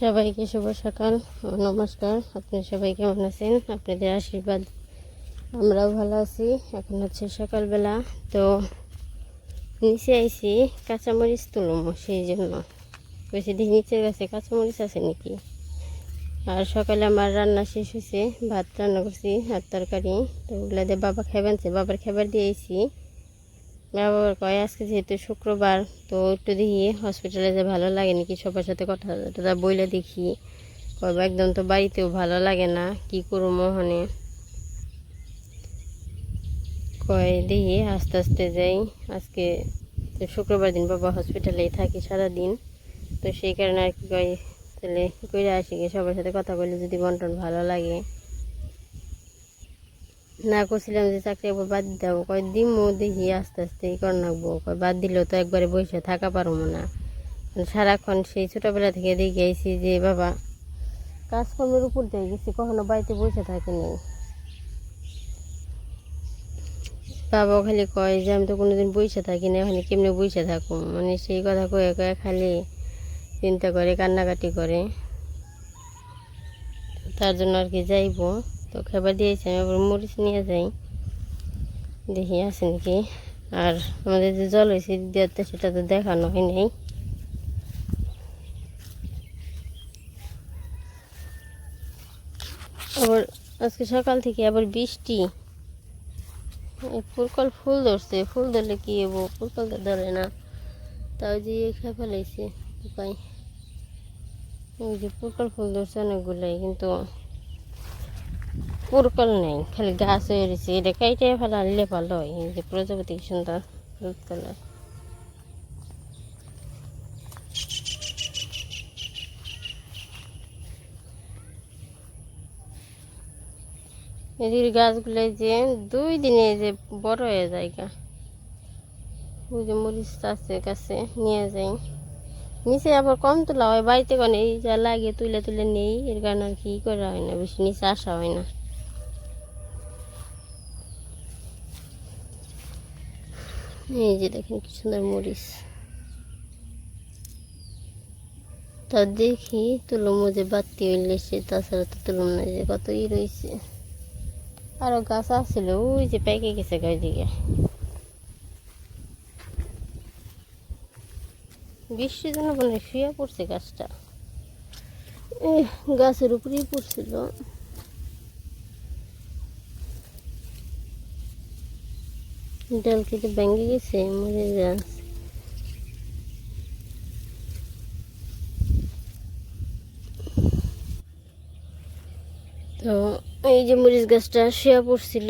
সবাইকে শুভ সকাল নমস্কার। আপনি সবাই কেমন আছেন? আপনাদের আশীর্বাদ। আমরাও ভালো আছি। এখন হচ্ছে সকালবেলা। তো নিচে আইছি, কাঁচামরিচ তুলবো সেই জন্য বেশি দিন নিচের কাছে কাঁচামরিচ আছে নাকি? আর সকালে আমার রান্না শেষ হয়েছে ভাত রান্না করছি আর তরকারি। তো ওগুলো দিয়ে বাবা খেবেনছে বাবার খাবার দিয়েছি বাবার কয়, আজকে যেহেতু শুক্রবার, তো একটু দেখি হসপিটালে যে ভালো লাগে নাকি সবার সাথে কথা টথা বইলে দেখি। কয় বা একদম তো বাড়িতেও ভালো লাগে না, কি করব মোহনে কয়, দেখি আস্তে আস্তে যাই। আজকে তো শুক্রবার দিন বাবা হসপিটালেই থাকি সারাদিন, তো সেই কারণে আর কি কয়, তাহলে করে আসি সবার সাথে কথা বলে যদি বন্টন ভালো লাগে। না করছিলাম যে চাকরি একবার বাদ দেবো। কয়, দিমো, দেখি আস্তে আস্তে ই করে নাকবো। কয়, বাদ দিলেও তো একবারে বসে থাকা পারব না। সারাক্ষণ সেই ছোটোবেলা থেকে দেখে আইছি যে, বাবা, কাজকর্মের উপর দিয়ে গেছি, কখনো বাড়িতে বসে থাকিনি বাবাও খালি কয় যে, আমি তো কোনোদিন বসে থাকি না ওখানে কেমনে বসে থাকুম? মানে সেই কথা কয়ে কয়ে খালি চিন্তা করে, কান্নাকাটি করে। তার জন্য আর কি যাইবো। তো খাবার দিয়েছি, আমি আবার মরিচ নিয়ে যাই। দেখি আছে নাকি? আর আমাদের যে জল হয়েছে দিতে সেটা তো দেখানো হয় নাই। আবার আজকে সকাল থেকে আবার বৃষ্টি। ফুলকল ফুল ধরছে, ফুল ধরলে কি হব? ফুলকল তো ধরে না। তাও যে খেয়ে ফেলাইছে উপায়। ওই যে পুরকল ফুল ধরছে অনেকগুলোই, কিন্তু পুরকল নেই, খালি গাছ হয়ে রয়েছে। এটা কাইটে ফেলা আনলে ভালো হয়, এই যে প্রজাপতি সুন্দর হলুদ কালার। এদিকে গাছগুলো যে দুই দিনে যে বড় হয়ে যায় গা। ওই যে মরিচ আছে কাছে নিয়ে যাই। নিচে আবার কম তোলা হয়, বাড়িতে কোনো এই যা লাগে তুলে তুলে নেই, এর কারণে আর কি করা হয় না, বেশি নিচে আসা হয় না। এই যে দেখেন কি সুন্দর মরিচ। তা দেখি তুলুম যে বাতি হইলে সে তাছাড়া তো তুলুম না যে কত ই রয়েছে আরও গাছ আসছিল ওই যে পেকে গেছে গাছ দিকে বৃষ্টির জন্য মনে শুয়ে পড়ছে গাছটা। গাছের উপরেই পড়ছিল। ডাল কেটে ভেঙে গেছে, মরে গাছ তো এই যে মরিচ গাছটা শুয়ে পড়ছিল,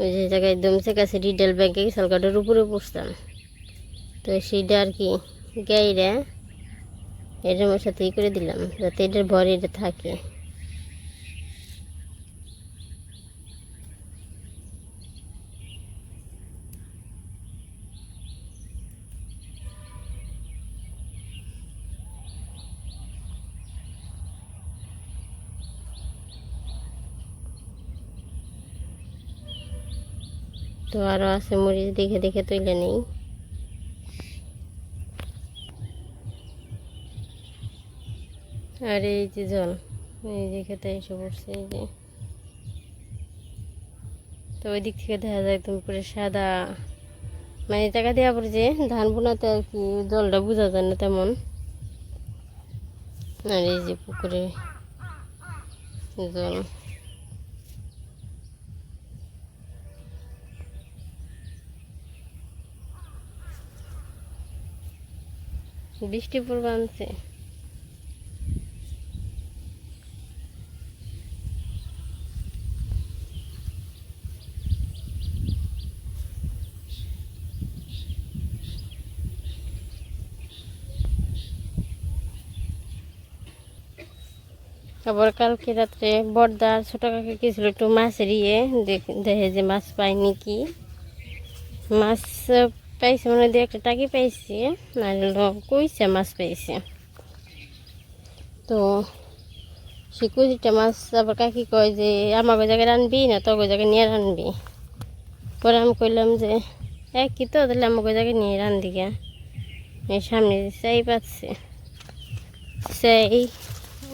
ওই যে জায়গায় একদম কাছে ডিটেল ব্যাংকে সালকাটার উপরে পড়তাম। তো সেইটা আর কি, গাইরা এটার সাথে ই করে দিলাম, যাতে এটার ভরে এটা থাকে। তো আরও আছে মরিচ দেখে দেখে তুলে নেই। আর এই যে জল, এই যে খেতে এসে পড়ছে, এই যে। তো ওই দিক থেকে দেখা যায় একদম পুরো সাদা। মানে টাকা দেওয়া পড়ে যে ধান বোনাতে আর কি জলটা বোঝা যায় না তেমন। আর এই যে পুকুরে জল। বৃষ্টি আনছে আবার কালকে রাত্রে বর্দার ছোট কাকা গেছিল একটু মাছ ইয়ে দেখ- যে মাছ পাইনি কি। মাছ পাইছে মানে দিয়ে একটা টাকি পাইছে না হলো কইছে, মাছ পাইছে তো সে কুচিটা মাছ আবার কাকি কয় যে আমাকে জায়গায় রানবি না তোকে জায়গায় নিয়ে রানবি? পরে আমি কইলাম যে এক একই তো, তাহলে আমাকে জায়গায় নিয়ে রান দিকে এই সামনে চাই পাচ্ছে সেই,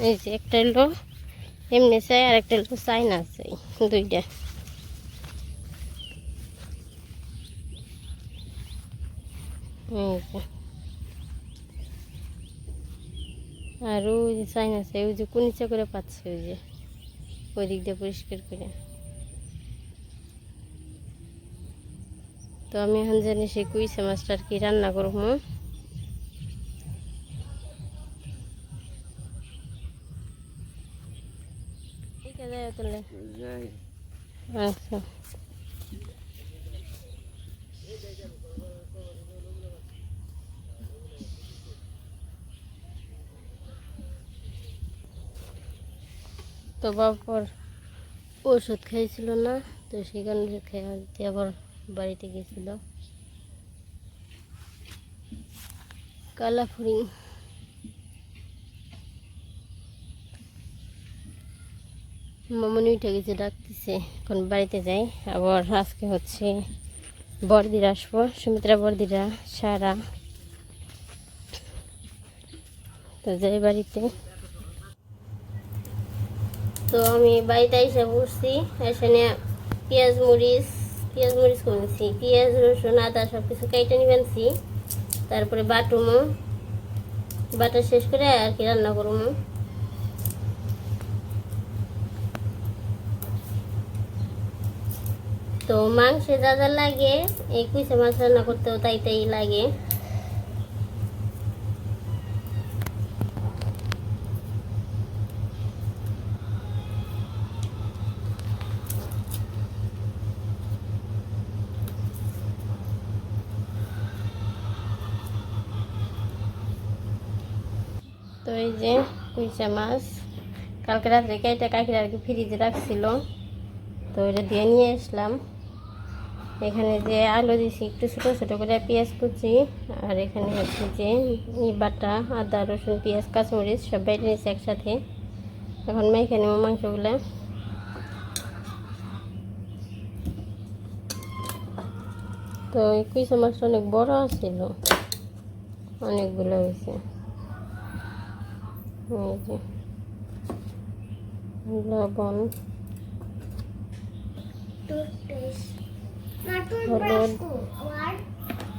এই যে একটা হলো এমনি চাই আর একটা চাই না চাই, দুইটা। এই যে আর ওই যে চাইনা চাই ওই যে কুনিচা করে পাচ্ছে ওই যে ওই দিক দিয়ে পরিষ্কার করে। তো আমি এখন জানি সেই কুইসা মাছটা আর কি রান্না করব। আছে আচ্ছা। তো বাপর ওষুধ খাইছিল না, তো সেখানে খেয়ে আবার বাড়িতে গেছিল। কালাফুরি। মামনি উঠে গেছে, ডাকতেছে, এখন বাড়িতে যাই। আবার আজকে হচ্ছে বর্দিরা আসব, সুমিত্রা বর্দিরা, সারা। তো যাই বাড়িতে। তো আমি বাড়িতে এসে বসছি এখানে পেঁয়াজ মরিচ পেঁয়াজ মরিচ কমেছি পেঁয়াজ, রসুন, আদা সব কিছু কেটে নিয়ে আনছি। তারপরে বাটুমো। বাটা শেষ করে আর কি রান্না করব। তো মাংসে যা যা লাগে, এই কুইসা মাছ রান্না করতেও তাই তাই লাগে। এই যে কুইচা মাছ। কালকে রাত্রে কেটে কাকিরা আর কি ফ্রিজে রাখছিল। তো এটা দিয়ে নিয়ে আসলাম। এখানে যে আলু দিছি, একটু ছোটো ছোটো করে পেঁয়াজ কুচি, আর এখানে হচ্ছে যে বাটা, আদা, রসুন, পেঁয়াজ, কাঁচমরিচ সব বেটে নিয়েছি একসাথে। এখন মেখে নেব মাংসগুলো। তো এই কুইসা মাছটা অনেক বড় ছিল অনেকগুলো হয়েছে। লবণ হলুদ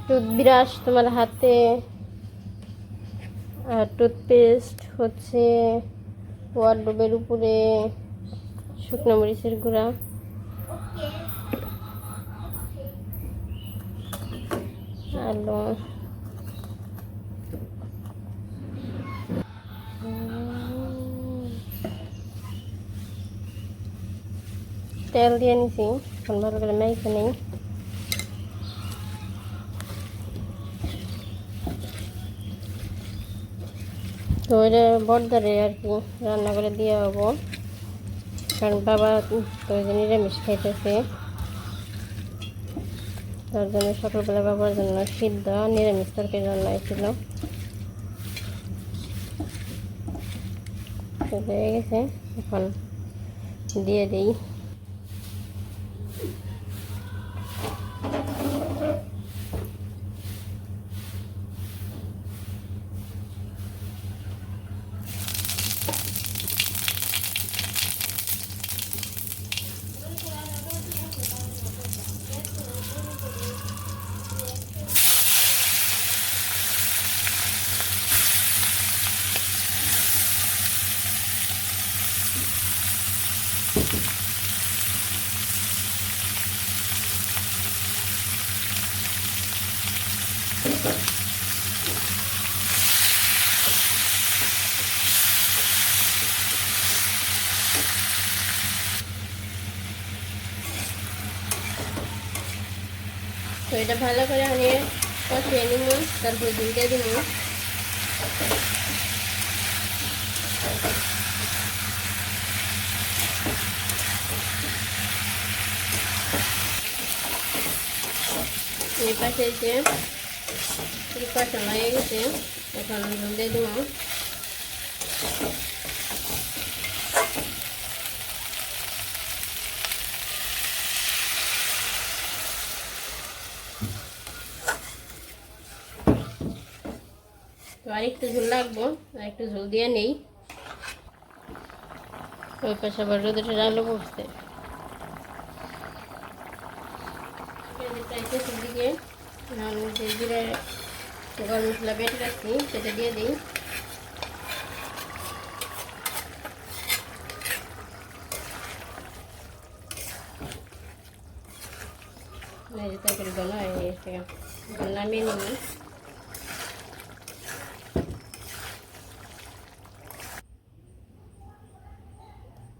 টুথব্রাশ তোমার হাতে। আর টুথপেস্ট হচ্ছে ওয়ার্ডরোবের উপরে শুকনো মরিচের গুঁড়া। আলু তেল দিয়ে নিছি, এখন ভালো করে মেখে নিই। তো এটা বর্দারে আর কি রান্না করে দিয়ে হব কারণ বাবা তো নিরামিষ খাইতেছে। তার জন্য সকালবেলা বাবার জন্য সিদ্ধ নিরামিষ তরকারি রান্না হয়েছিল। হয়ে গেছে, এখন দিয়ে দিই। এটা ভালো করে আমি কষিয়ে নিব, তারপর দিয়ে দিব। এই পাশে এসে এই হয়ে গেছে, এখন দিয়ে দিব। তো আর একটু ঝোল লাগবো আর একটু ঝোল দিয়ে নেই। ওই পাশে আবার রোদে আলো শেষের দিকে যে গরম মশলা বেটে রাখছি, সেটা দিয়ে দিই। গলা হয়ে গেছে এখন নামিয়ে নিই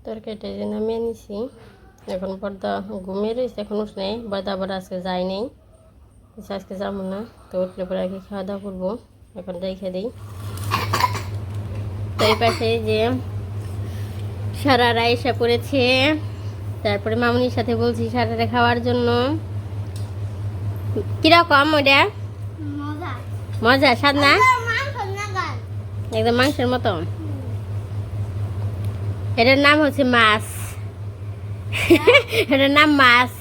তরকারিটা যে নামিয়ে নিছি। এখন পর্দা ঘুমিয়ে রয়েছে এখন উঠ নেই পর্দা আবার আজকে যাই নেই। আজকে যাব না তো উঠলে পরে আগে খাওয়া দাওয়া করব এখন রেখে দিই। তো এই পাশে যে সারারা এসে পড়েছে তারপরে মামুনির সাথে বলছি সারারা খাওয়ার জন্য। কীরকম ওটা মজা। মজা স্বাদ না? একদম মাংসের মতো। এটার নাম হচ্ছে মাছ। এটার নাম মাছ।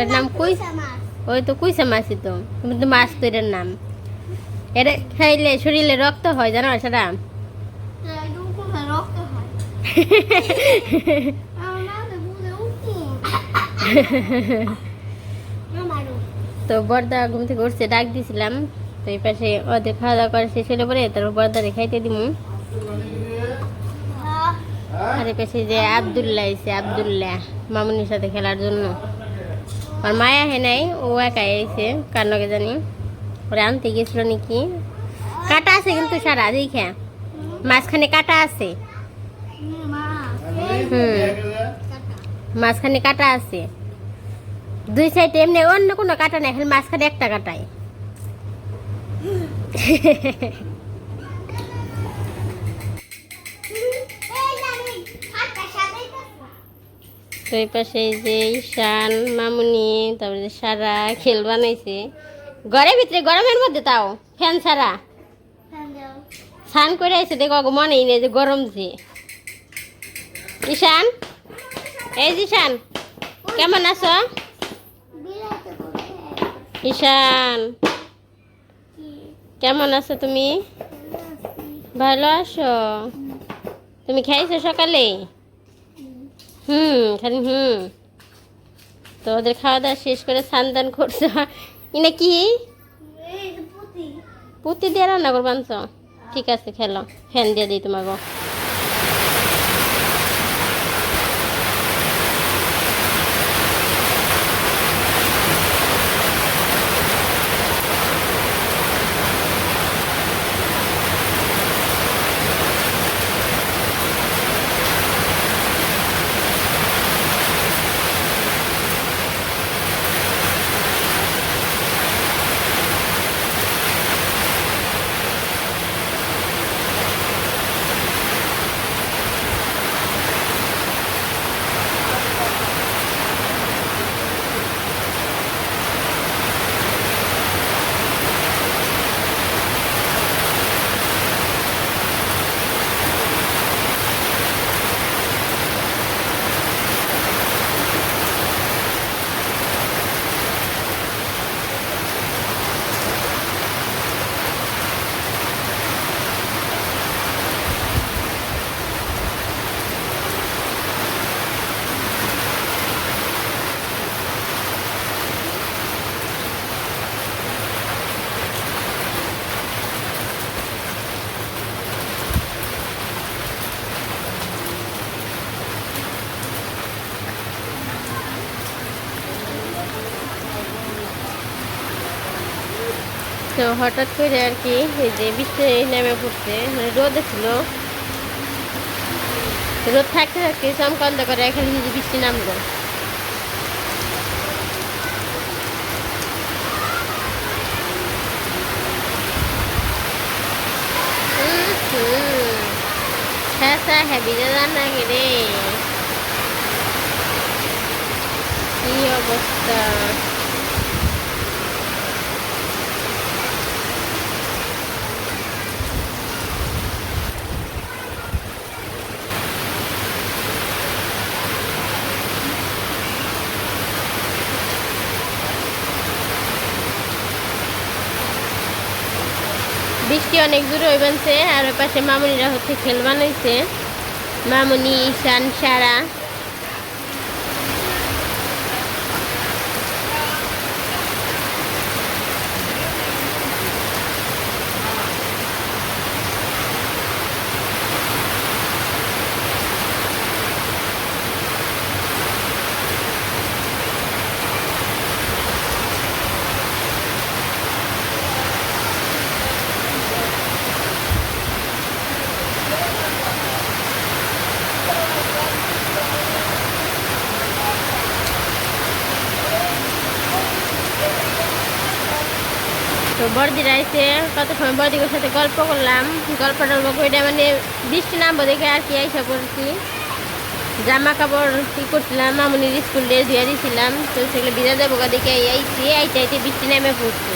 এর নাম ওই তো কুইসা মাছই তো। কিন্তু মাছ তো এটার নাম। এটা খাইলে শরীরে রক্ত হয়, জানো সেটা? তো বর্দা ঘুম থেকে উঠছে, ডাক দিছিলাম। তো এই পাশে ওদের খাওয়া দাওয়া করে শেষ হলে পরে তারপর বর্দারে খাইতে দিব আর এই পাশে যে আবদুল্লাহ এসে আবদুল্লাহ মামুনির সাথে খেলার জন্য। আর মায়া হে নাই ও একাই এসে কার লগে জানি। ওরা আনতে গেছিল নাকি? কাটা আছে কিন্তু সারা দেখে। মাঝখানে কাটা আছে। হুম। মাঝখানে কাটা আছে। দুই সাইডে এমনি অন্য কোনো কাটা নেই খালি মাঝখানে একটা কাটাই এই আমি হাতটা সাজাইতাছি তো এই পাশে যে ঈশান মামুনি তারপরে সারা খেল বানাইছে। ঘরের ভিতরে গরমের মধ্যে তাও ফ্যান ছাড়া। দাও স্নান করে আছে দেখো মনেই নেই যে গরম যে। ঈশান? এই যে ঈশান কেমন আছো? ঈশান। কেমন আছো তুমি? ভালো আছো? তুমি খাইছো সকালে? হুম খালি হুম। তো ওদের খাওয়া দাওয়া শেষ করে স্নান দান করছ। এনে কি? পুতি দিয়ে রান্না করব আনছো? ঠিক আছে খেলো। ফ্যান দিয়ে দিই তোমাকে। তো হঠাৎ করে আর কি এই যে বৃষ্টি নেমে পড়ছে মানে রোদ ছিল। রোদ থাকতে থাকতে চমকান্ত করে এখানে যে বৃষ্টি নামলো। হ্যাঁ স্যার হ্যাবি রান্না রে কি অবস্থা? বৃষ্টি অনেক দূরে ওই বানছে আর ওই পাশে মামুনিরা হচ্ছে খেল বানাইছে। মামুনি, ঈশান, সারা। তো বর্দির আইসে কত সময় বড়দিকের সাথে গল্প করলাম। গল্প টল্প করে মানে বৃষ্টি নামবো দেখে আর কি আইসা করছি জামা কাপড় কি করছিলাম, মামুনির স্কুল ড্রেস ধুয়ে দিয়েছিলাম তো সেগুলো ভিজা যাব দেখে আইছি, আইতে আইতে বৃষ্টি নামে পড়ছে।